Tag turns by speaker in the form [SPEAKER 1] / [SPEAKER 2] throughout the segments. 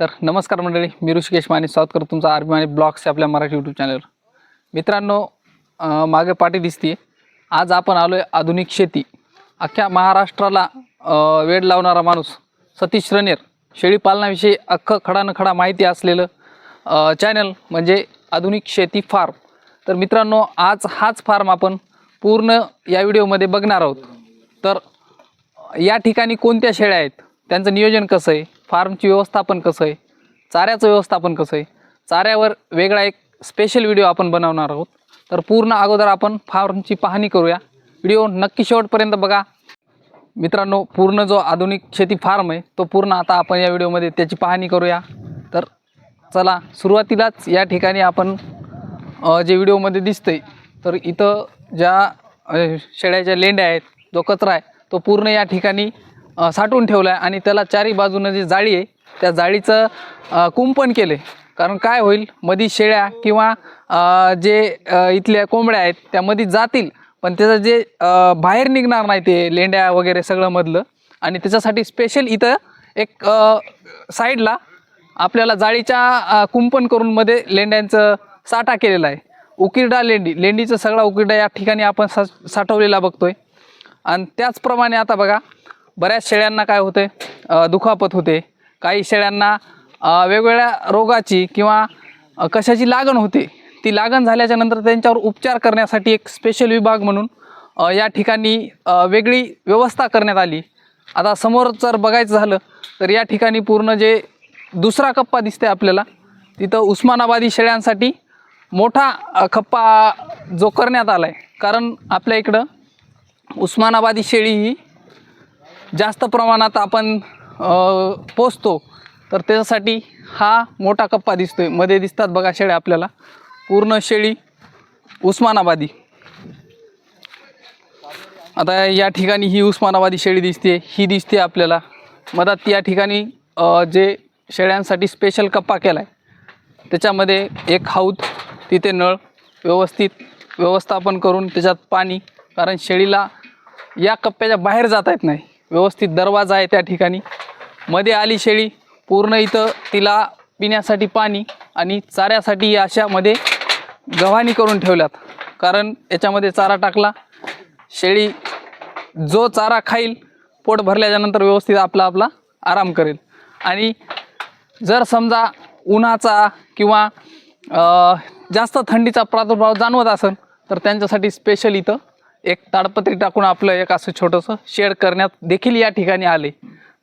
[SPEAKER 1] तर नमस्कार मंडळी मी ऋषिकेश माने स्वागत करतो तुमचा आरबी माने ब्लॉग्स आपल्या मराठी यूट्यूब चॅनलवर मित्रांनो मागे पाठी दिसते आज आपण आलो आहे आधुनिक शेती. अख्ख्या महाराष्ट्राला वेळ वेड लावणारा माणूस सतीश रनेर. शेळीपालनाविषयी अख्खं खडा खडा माहिती असलेलं चॅनल म्हणजे आधुनिक शेती फार्म तर मित्रांनो आज हाच फार्म आपण पूर्ण या व्हिडिओमध्ये बघणार आहोत. तर या ठिकाणी कोणत्या शेळ्या आहेत? त्यांचं नियोजन कसं आहे? फार्मची व्यवस्थापन कसं आहे? चाऱ्याचं व्यवस्थापन कसं आहे? चाऱ्यावर वेगळा एक स्पेशल व्हिडिओ आपण बनवणार आहोत. तर पूर्ण अगोदर आपण फार्मची पाहणी करूया. व्हिडिओ नक्की शेवटपर्यंत बघा. मित्रांनो पूर्ण जो आधुनिक शेती फार्म आहे तो पूर्ण आता आपण या व्हिडिओमध्ये त्याची पाहणी करूया. तर चला सुरुवातीलाच या ठिकाणी आपण जे व्हिडिओमध्ये दिसतंय तर इथं ज्या शेळ्याच्या लेंड्या आहेत जो कचरा आहे तो पूर्ण या ठिकाणी साठवून ठेवला आहे आणि त्याला चारी बाजूनं जी जाळी आहे त्या जाळीचं कुंपण केलं आहे कारण काय होईल मधी शेळ्या किंवा जे इथल्या कोंबड्या आहेत त्या मधी जातील पण त्याचं जे बाहेर निघणार नाही ते लेंड्या वगैरे सगळं मधलं. आणि त्याच्यासाठी स्पेशल इथं एक साईडला आपल्याला जाळीच्या कुंपण करून मध्ये लेंड्यांचं साठा केलेला आहे. उकिरडा लेंडी लेंडीचा सगळा उकिरडा या ठिकाणी आपण सा साठवलेला बघतोय. आणि त्याचप्रमाणे आता बघा बऱ्याच शेळ्यांना काय होते दुखापत होते. काही शेळ्यांना वेगवेगळ्या रोगाची किंवा कशाची लागण होते ती लागण झाल्याच्यानंतर त्यांच्यावर उपचार करण्यासाठी एक स्पेशल विभाग म्हणून या ठिकाणी वेगळी व्यवस्था करण्यात आली. आता समोर जर बघायचं झालं तर या ठिकाणी पूर्ण जे दुसरा कप्पा दिसते आपल्याला तिथं उस्मानाबादी शेळ्यांसाठी मोठा खप्पा जो करण्यात आला आहे कारण आपल्या इकडं उस्मानाबादी शेळी ही जास्त प्रमाणात आपण पोचतो तर त्याच्यासाठी हा मोठा कप्पा दिसतो आहे मध्ये दिसतात बघा शेळ्या आपल्याला. पूर्ण शेळी उस्मानाबादी. आता या ठिकाणी ही उस्मानाबादी शेळी दिसते ही दिसते आपल्याला. मधात या ठिकाणी जे शेळ्यांसाठी स्पेशल कप्पा केला आहे त्याच्यामध्ये एक हौद तिथे नळ व्यवस्थित व्यवस्थापन करून त्याच्यात पाणी कारण शेळीला या कप्प्याच्या बाहेर जाता येत नाही. व्यवस्थित दरवाजा आहे त्या ठिकाणी. मध्ये आली शेळी पूर्ण इथं तिला पिण्यासाठी पाणी आणि चाऱ्यासाठी या अशामध्ये गव्हाणी करून ठेवल्यात. कारण याच्यामध्ये चारा टाकला शेळी जो चारा खाईल पोट भरल्याच्यानंतर व्यवस्थित आपला आपला आराम करेल. आणि जर समजा उन्हाचा किंवा जास्त थंडीचा प्रादुर्भाव जाणवत असेल तर त्यांच्यासाठी स्पेशल इथं एक ताडपत्री टाकून आपलं एक असं छोटंसं शेड करण्यात देखील या ठिकाणी आले.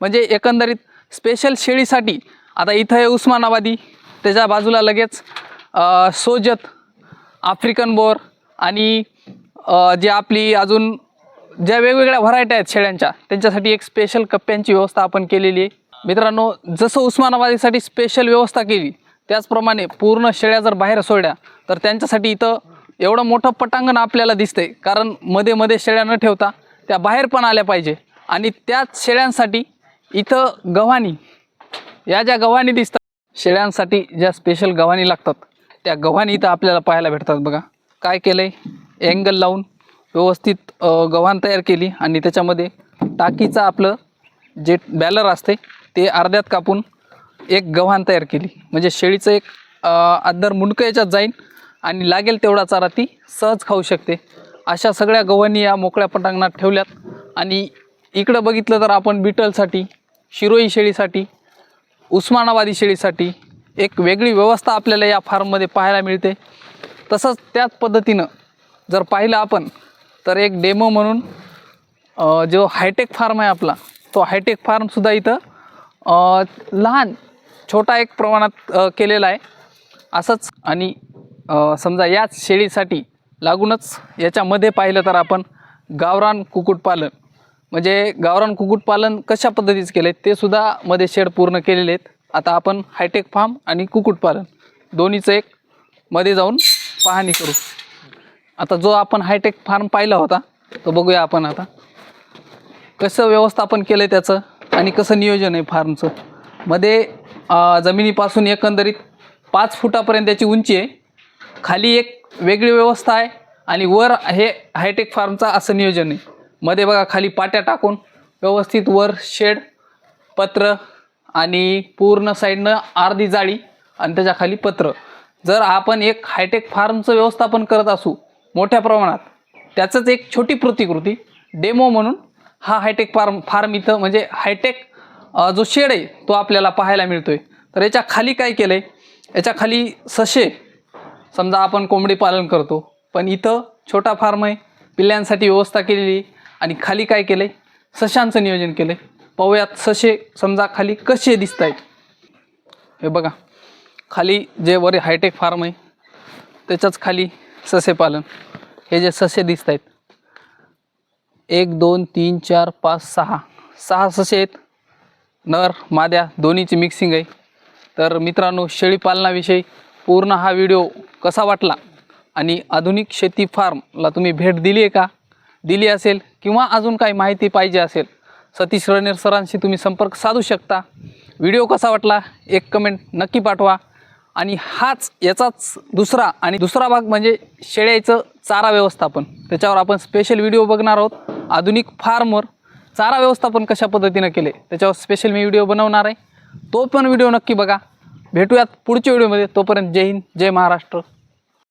[SPEAKER 1] म्हणजे एकंदरीत स्पेशल शेळीसाठी आता इथं आहे उस्मानाबादी त्याच्या बाजूला लगेच सोजत आफ्रिकन बोर आणि जे आपली अजून ज्या वेगवेगळ्या व्हरायटी आहेत शेळ्यांच्या त्यांच्यासाठी एक स्पेशल कप्प्यांची व्यवस्था आपण केलेली आहे. मित्रांनो जसं उस्मानाबादीसाठी स्पेशल व्यवस्था केली त्याचप्रमाणे पूर्ण शेळ्या जर बाहेर सोडल्या तर त्यांच्यासाठी इथं एवढं मोठं पटांगण आपल्याला दिसतंय. कारण मध्ये मध्ये शेळ्या न ठेवता त्या बाहेर पण आल्या पाहिजे. आणि त्याच शेळ्यांसाठी इथं गव्हाणी या ज्या गव्हाणी दिसतात शेळ्यांसाठी ज्या स्पेशल गव्हाणी लागतात त्या गव्हाणी इथं आपल्याला पाहायला भेटतात बघा. काय केलं आहे अँगल लावून व्यवस्थित गव्हाण तयार केली आणि त्याच्यामध्ये टाकीचं आपलं जे बॅलर असते ते अर्ध्यात कापून एक गव्हाण तयार केली. म्हणजे शेळीचं एक अ, अद्दर मुंडकं याच्यात जाईन आणि लागेल तेवढा चारा ती सहज खाऊ शकते. अशा सगळ्या गव्हांनी या मोकळ्या पटांगणात ठेवल्यात. आणि इकडं बघितलं तर आपण बिटलसाठी शिरोई शेळीसाठी उस्मानाबादी शेळीसाठी एक वेगळी व्यवस्था आपल्याला या फार्ममध्ये पाहायला मिळते. तसंच त्याच पद्धतीनं जर पाहिलं आपण तर एक डेमो म्हणून जो हायटेक फार्म आहे आपला तो हायटेक फार्मसुद्धा इथं लहान छोटा एक प्रमाणात केलेला आहे. असंच आणि समजा याच शेळीसाठी लागूनच याच्यामध्ये पाहिलं तर आपण गावरान कुक्कुटपालन. म्हणजे गावरान कुक्कुटपालन कशा पद्धतीचं केलं आहे ते सुद्धा मध्ये शेड पूर्ण केलेले आहेत. आता आपण हायटेक फार्म आणि कुक्कुटपालन. दोन्हीचं एक मध्ये जाऊन पाहणी करू. आता जो आपण हायटेक फार्म पाहिला होता तो बघूया आपण आता. कसं व्यवस्थापन केलं आहे त्याचं आणि कसं नियोजन आहे फार्मचं मध्ये जमिनीपासून एकंदरीत पाच फुटापर्यंत त्याची उंची आहे. खाली एक वेगळी व्यवस्था आहे आणि वर हे हायटेक फार्मचा असं नियोजन आहे. मध्ये बघा खाली पाट्या टाकून व्यवस्थित वर शेड पत्र आणि पूर्ण साईडनं अर्धी जाळी आणि त्याच्याखाली पत्र. जर आपण एक हायटेक फार्मचं व्यवस्थापन करत असू मोठ्या प्रमाणात त्याचंच एक छोटी प्रतिकृती डेमो म्हणून हा हायटेक फार्म फार्म इथं म्हणजे हायटेक जो शेड आहे तो आपल्याला पाहायला मिळतो आहे तर याच्या खाली काय केलं आहे याच्या खाली सशे समजा आपण कोंबडी पालन करतो पण इथं छोटा फार्म आहे पिल्ल्यांसाठी व्यवस्था केलेली आणि खाली काय केलं आहे सशांचं नियोजन केलं आहे पाहूयात सशे समजा खाली कसे दिसत आहेत हे बघा खाली जे वर हायटेक फार्म आहे त्याच्याच खाली ससे पालन. हे जे ससे दिसत आहेत एक दोन तीन चार पाच सहा. सहा ससे आहेत. नर माद्या दोन्हीची मिक्सिंग आहे. तर मित्रांनो शेळीपालनाविषयी पूर्ण हा व्हिडिओ कसा वाटला? आणि आधुनिक शेती फार्मला तुम्ही भेट दिली आहे का? दिली असेल किंवा अजून काही माहिती पाहिजे असेल सतीश रणेर सरांशी तुम्ही संपर्क साधू शकता. व्हिडिओ कसा वाटला? एक कमेंट नक्की पाठवा. आणि हाच याचाच दुसरा आणि दुसरा भाग म्हणजे शेळ्याचं चारा व्यवस्थापन. त्याच्यावर आपण स्पेशल व्हिडिओ बघणार आहोत. आधुनिक फार्मवर चारा व्यवस्थापन कशा पद्धतीनं केले त्याच्यावर स्पेशल मी व्हिडिओ बनवणार आहे. तो पण व्हिडिओ नक्की बघा. भेटूयात पुढच्या व्हिडिओमध्ये. तोपर्यंत जय हिंद जय महाराष्ट्र.